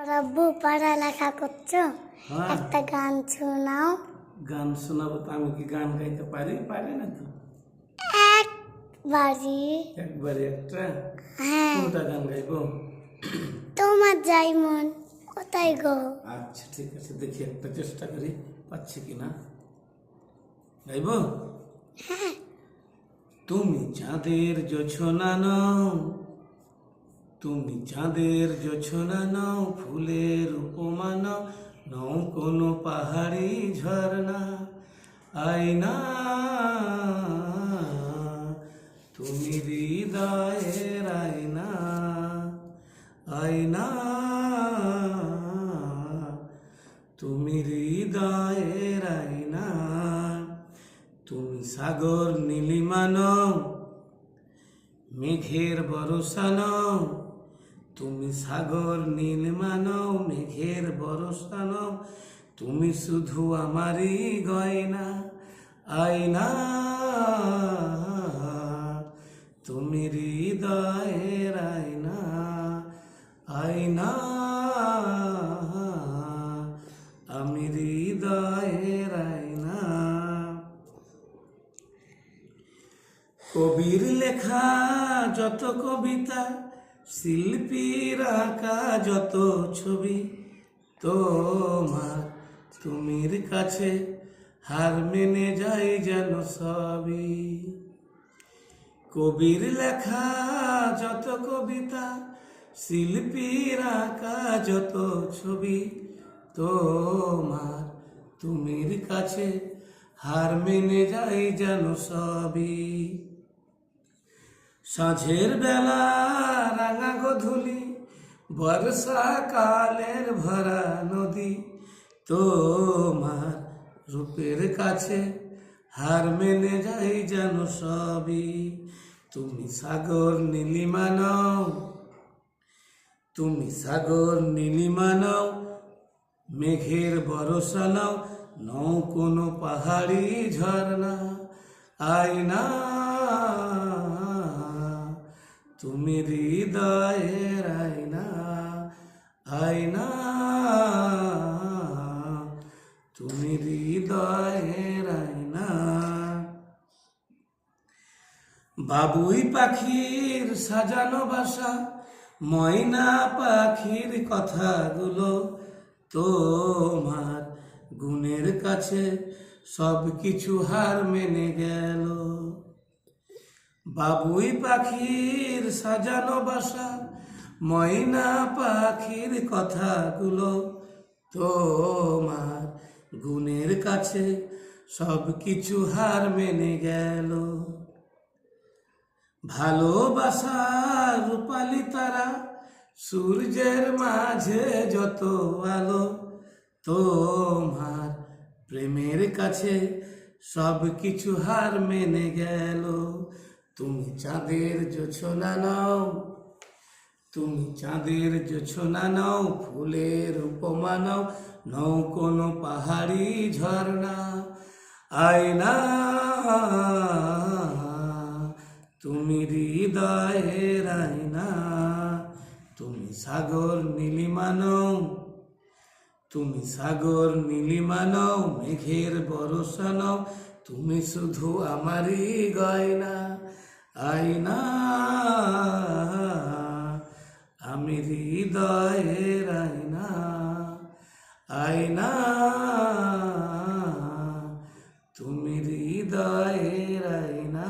আব্বু পড়ালেখা করছ? হ্যাঁ। একটা গান শোনাও। গান শোনাবো তো আমি কি গান গাইতে পারি? পারি না তো। একবারই একবারে একটা? হ্যাঁ। কোনটা গান গাইবো? তোমার যাই মন কোথায় গো? আচ্ছা ঠিক আছে দেখি একটা চেষ্টা করি পাচ্ছি কি না? গাইবো? তুমি চাঁদের জোছনা নাও তুমি চাঁদের জোছনা নাও, ফুলের উপমা নাও কোনো পাহাড়ি ঝর্ণা। আয়না, তুমি হৃদয়ের আয়না। আয়না, তুমি হৃদয়ের আয়না। তুমি সাগর নীলিমানো মেঘের বরষা নাও। তুমি সাগর নীল নীলমানো মেঘের বরষা নাও তুমি শুধু আমারই গয়না, আয়না। তুমি হৃদয়ের আয়না আয়না। আমি হৃদয়ের আয়না। কবির লেখা, যত কবিতা শিল্পীর আঁকা যত ছবি, তোমার তুমির কাছে হার মেনে যাই যেন সবই। কবির লেখা যত কবিতা, শিল্পীর আঁকা যত ছবি, তোমার তুমির কাছে হার মেনে যাই যেন সবই। সাঁঝের বেলা রাঙা গধূলি বর্ষাকালের ভরা নদী, তোমার রূপের কাছে হার মেনে যাই যেন সবই। তুমি সাগর নীলিমা নাও তুমি সাগর নীলিমা নাও মেঘের বরষা নাও, নও কোনো পাহাড়ি ঝর্ণা, আয়না তুমি হৃদয়ের আয়না আয়না। তুমি হৃদয়ের আয়না। বাবুই পাখির সাজানো বাসা, ময়না পাখির কথাগুলো তোমার গুণের কাছে সব কিছু হার মেনে গেল। বাবুই পাখির সাজানো বাসা, ময়না পাখির কথাগুলো তোমার গুণের কাছে সব কিছু হার মেনে গেল। ভালোবাসা রূপালি তারা, সূর্যের মাঝে যত আলো, তোমার প্রেমের কাছে সব কিছু হার মেনে গেল। তুমি চাঁদের জোছনা নাও, তুমি চাঁদের জোছনা নাও, ফুলের উপমা নাও নও কোনো পাহাড়ি ঝর্ণা, আয়না, তুমি হৃদয়ের আয়না, তুমি সাগর নীলিমা নাও, তুমি সাগর নীলিমা নাও, মেঘের বরষা নাও, তুমি শুধু আমারই গয়না। আইনা আমি হৃদয়ের আইনা আইনা তুমি হৃদয়ের আইনা